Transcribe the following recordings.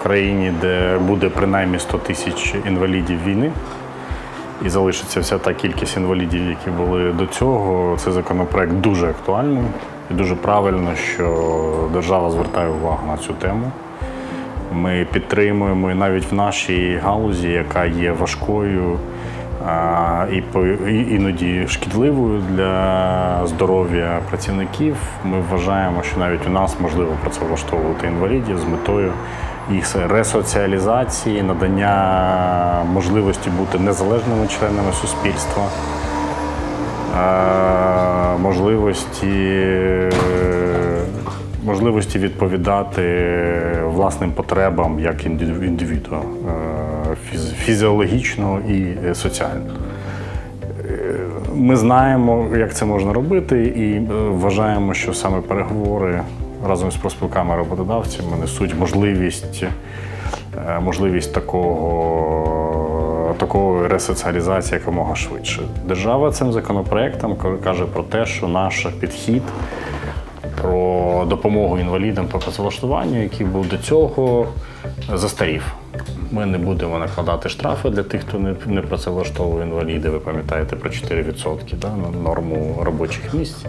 в країні, де буде принаймні 100 тисяч інвалідів війни. І залишиться вся та кількість інвалідів, які були до цього. Цей законопроект дуже актуальний і дуже правильно, що держава звертає увагу на цю тему. Ми підтримуємо і навіть в нашій галузі, яка є важкою і іноді шкідливою для здоров'я працівників. Ми вважаємо, що навіть у нас можливо працевлаштовувати інвалідів з метою їх ресоціалізації, надання можливості бути незалежними членами суспільства, можливості можливості відповідати власним потребам як індиві- індивіду е, фізіологічно і е, соціально. Е, Ми знаємо, як це можна робити, і е, вважаємо, що саме переговори разом з профспілками роботодавцями несуть можливість, е, можливість такого, такої ресоціалізації якомога швидше. Держава цим законопроектом каже про те, що наш підхід про допомогу інвалідам по працевлаштуванню, який був до цього, застарів. Ми не будемо накладати штрафи для тих, хто не, не працевлаштовує інваліди. Ви пам'ятаєте про 4% да, на норму робочих місць.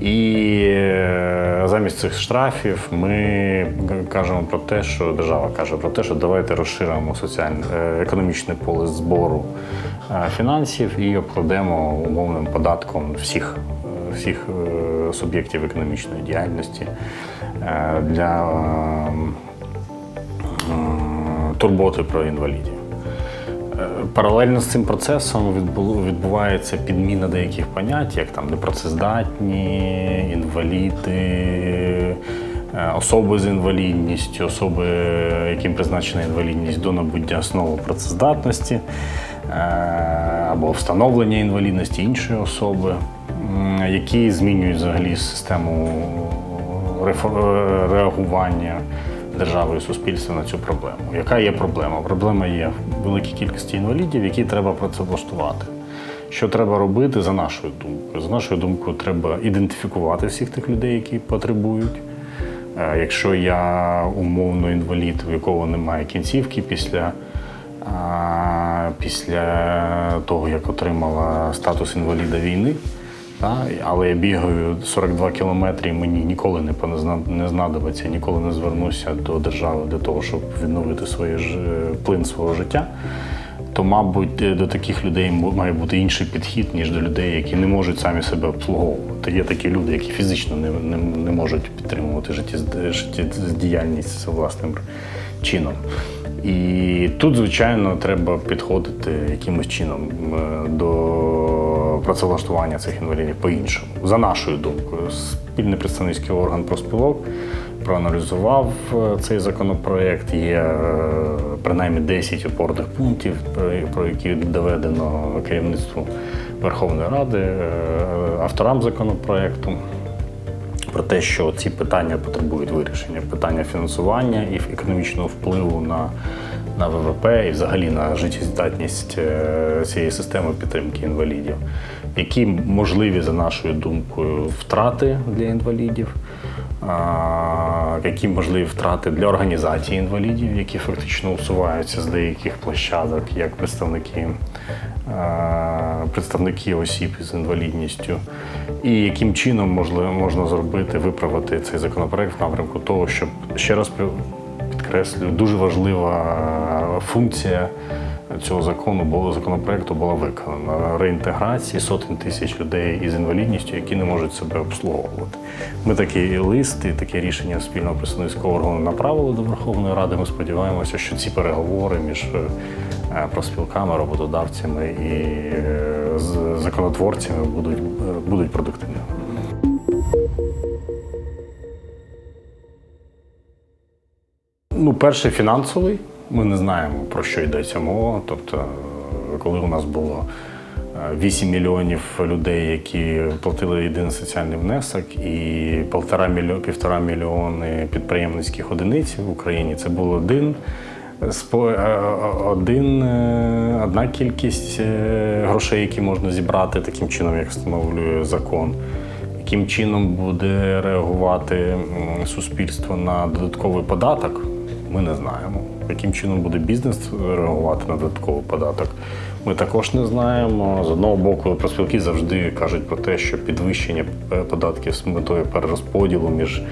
І е, замість цих штрафів ми кажемо про те, що держава каже про те, що давайте розширимо соціальне е, економічне поле збору е, фінансів і обкладемо умовним податком всіх всіх суб'єктів економічної діяльності для турботи про інвалідів. Паралельно з цим процесом відбувається підміна деяких понять, як там непрацездатні, інваліди, е, особи з інвалідністю, особи, яким призначена інвалідність до набуття основи працездатності е, або встановлення інвалідності іншої особи, які змінюють взагалі систему е, реагування держави і суспільства на цю проблему. Яка є проблема? Проблема є в великій кількості інвалідів, які треба працевлаштувати. Що треба робити за нашою думкою? За нашою думкою, треба ідентифікувати всіх тих людей, які потребують. Е, Якщо я умовно інвалід, у якого немає кінцівки після, після того, як отримала статус інваліда війни, та, але я бігаю 42 кілометри, і мені ніколи не знадобиться, ніколи не звернуся до держави для того, щоб відновити своє ж, плин свого життя. То, мабуть, е, до таких людей має бути інший підхід, ніж до людей, які не можуть самі себе обслуговувати. Є такі люди, які фізично не, не, не можуть підтримувати життєдіяльність власним чином. І тут, звичайно, треба підходити якимось чином е, до працевлаштування цих інвалідів по-іншому. За нашою думкою, спільний представницький орган профспілок проаналізував е, цей законопроект. Є е, принаймні 10 опорних пунктів, про- про які доведено керівництву Верховної Ради, е, авторам законопроекту про те, що ці питання потребують вирішення. Питання фінансування і економічного впливу на, на ВВП і взагалі на життєздатність е, цієї системи підтримки інвалідів. Які можливі, за нашою думкою, втрати для інвалідів, які можливі втрати для організації інвалідів, які фактично усуваються з деяких площадок, як представники, а, представники осіб з інвалідністю, і яким чином можна зробити, виправити цей законопроект в напрямку того, щоб ще раз підкреслюю, дуже важлива функція цього закону було законопроекту була виконана реінтеграції сотень тисяч людей із інвалідністю, які не можуть себе обслуговувати. Ми такий лист і таке рішення спільного представницького органу направили до Верховної Ради. Ми сподіваємося, що ці переговори між е, профспілками, роботодавцями і е, законотворцями будуть, е, будуть продуктивними. Ну, перший фінансовий. Ми не знаємо, про що йдеться мова. Тобто, е, коли у нас було е, 8 мільйонів людей, які платили єдиний соціальний внесок, і півтора мільйони, півтора мільйони підприємницьких одиниць в Україні, це був один. е, Один, е, одна кількість е, грошей, які можна зібрати таким чином, як встановлює закон яким чином буде реагувати суспільство на додатковий податок, Ми не знаємо. Яким чином буде бізнес реагувати на додатковий податок? Ми також не знаємо. З одного боку, профспілки завжди кажуть про те, що підвищення е, податків з метою перерозподілу між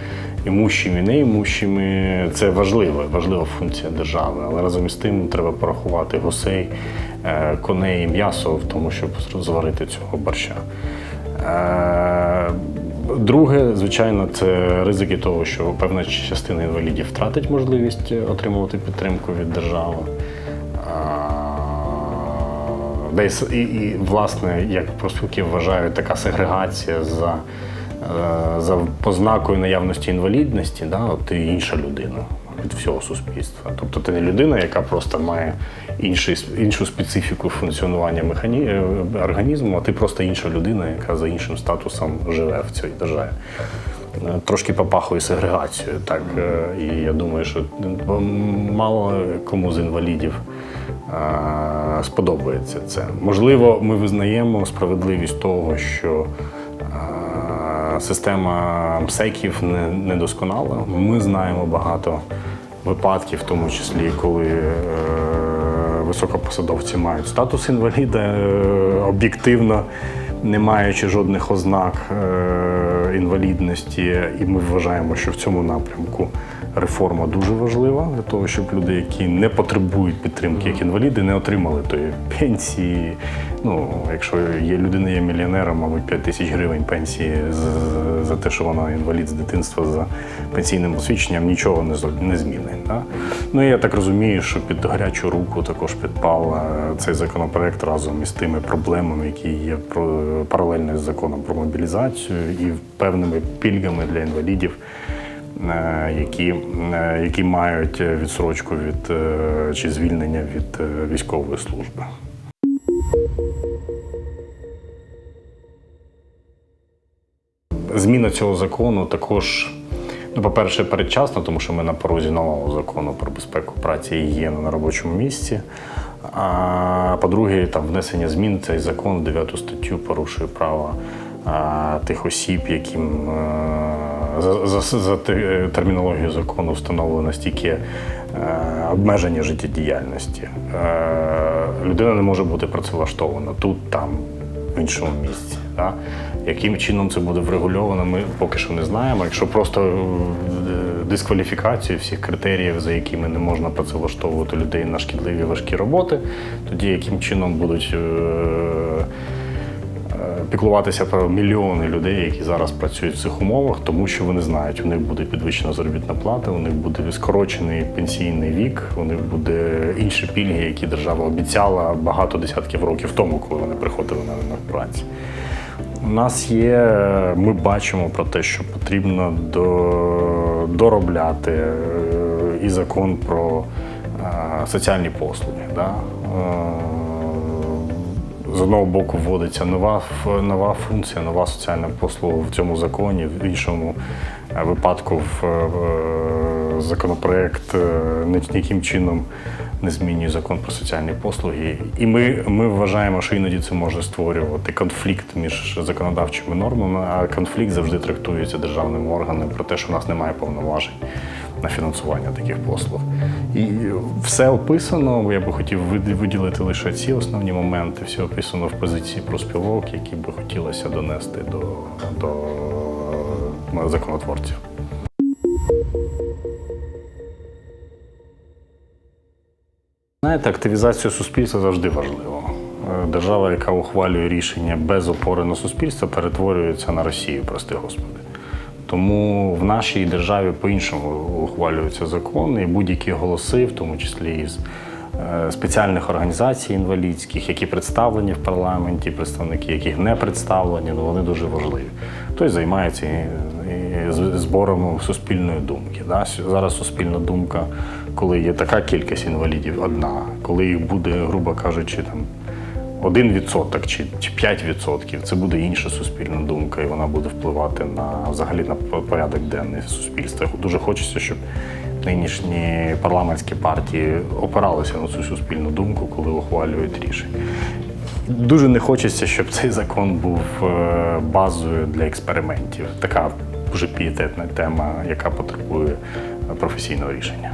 імущими і неімущими це важлива, важлива функція держави. Але разом із тим треба порахувати гусей, е, коней і м'ясо в тому, щоб зварити цього борща. Е, Друге, звичайно, це ризики того, що певна частина інвалідів втратить можливість отримувати підтримку від держави. Десь і, і власне, як профспілки вважають, така сегрегація за, е, за познакою наявності інвалідності, да, ти інша людина від всього суспільства. Тобто ти не людина, яка просто має іншу специфіку функціонування механі... е, організму, а ти просто інша людина, яка за іншим статусом живе в цій державі. Е, Трошки попахує сегрегацією, так. е, І я думаю, що мало кому з інвалідів сподобається це. Можливо, ми визнаємо справедливість того, що система МСЕКів не, недосконала. Ми знаємо багато випадків, в тому числі, коли високопосадовці мають статус інваліда е, об'єктивно, не маючи жодних ознак е, інвалідності, і ми вважаємо, що в цьому напрямку реформа дуже важлива для того, щоб люди, які не потребують підтримки як інваліди, не отримали тої пенсії. Ну, якщо є людина є мільйонером, мабуть, 5 тисяч гривень пенсії за те, що вона інвалід з дитинства за пенсійним освідченням, нічого не змінить. Да? Ну я так розумію, що під гарячу руку також підпав цей законопроект разом із тими проблемами, які є паралельно з законом про мобілізацію і певними пільгами для інвалідів. Е, Які, е, які мають відсрочку від е, чи звільнення від військової служби. Зміна цього закону також, ну, по-перше, передчасна, тому що ми на порозі нового закону про безпеку праці і гігієну на робочому місці. А по-друге, там внесення змін цей закон, 9 статтю порушує права а, тих осіб, яким е, за, за, за термінологією закону встановлено стільки е, обмеження життєдіяльності. Е, людина не може бути працевлаштована тут, там, в іншому місці. Да? Яким чином це буде врегульовано, ми поки що не знаємо. Якщо просто е, дискваліфікацію всіх критеріїв, за якими не можна працевлаштовувати людей на шкідливі важкі роботи, тоді яким чином будуть е, е, піклуватися про мільйони людей, які зараз працюють в цих умовах, тому що вони знають, у них буде підвищена заробітна плата, у них буде скорочений пенсійний вік, у них буде інші пільги, які держава обіцяла багато десятків років тому, коли вони приходили на ринок праці. У нас є, ми бачимо про те, що потрібно до, доробляти е, і закон про е, соціальні послуги. Да? З одного боку вводиться нова, нова функція, нова соціальна послуга в цьому законі, в іншому е, випадку в е, законопроект е, ніяким чином не змінює закон про соціальні послуги. І ми, ми вважаємо, що іноді це може створювати конфлікт між законодавчими нормами, а конфлікт завжди трактується державними органами про те, що в нас немає повноважень на фінансування таких послуг. І все описано. Я би хотів виді- виділити лише ці основні моменти. Все описано в позиції про співок, які би хотілося донести до, до е, законотворців. Знаєте, активізація суспільства завжди важливо. Е, Держава, яка ухвалює рішення без опори на суспільство, перетворюється на Росію, прости господи. Тому в нашій державі по-іншому ухвалюються закони, і будь-які голоси, в тому числі із е, спеціальних організацій інвалідських, які представлені в парламенті, представники яких не представлені, ну вони дуже важливі. Хтось займається збором суспільної думки. Да? Зараз суспільна думка, коли є така кількість інвалідів, одна, коли їх буде, грубо кажучи, там. 1% чи, чи 5% це буде інша суспільна думка, і вона буде впливати на взагалі на порядок денний суспільства. Дуже хочеться, щоб нинішні парламентські партії опиралися на цю суспільну думку, коли ухвалюють рішення. Дуже не хочеться, щоб цей закон був е, базою для експериментів. Така дуже пієтетна тема, яка потребує професійного рішення.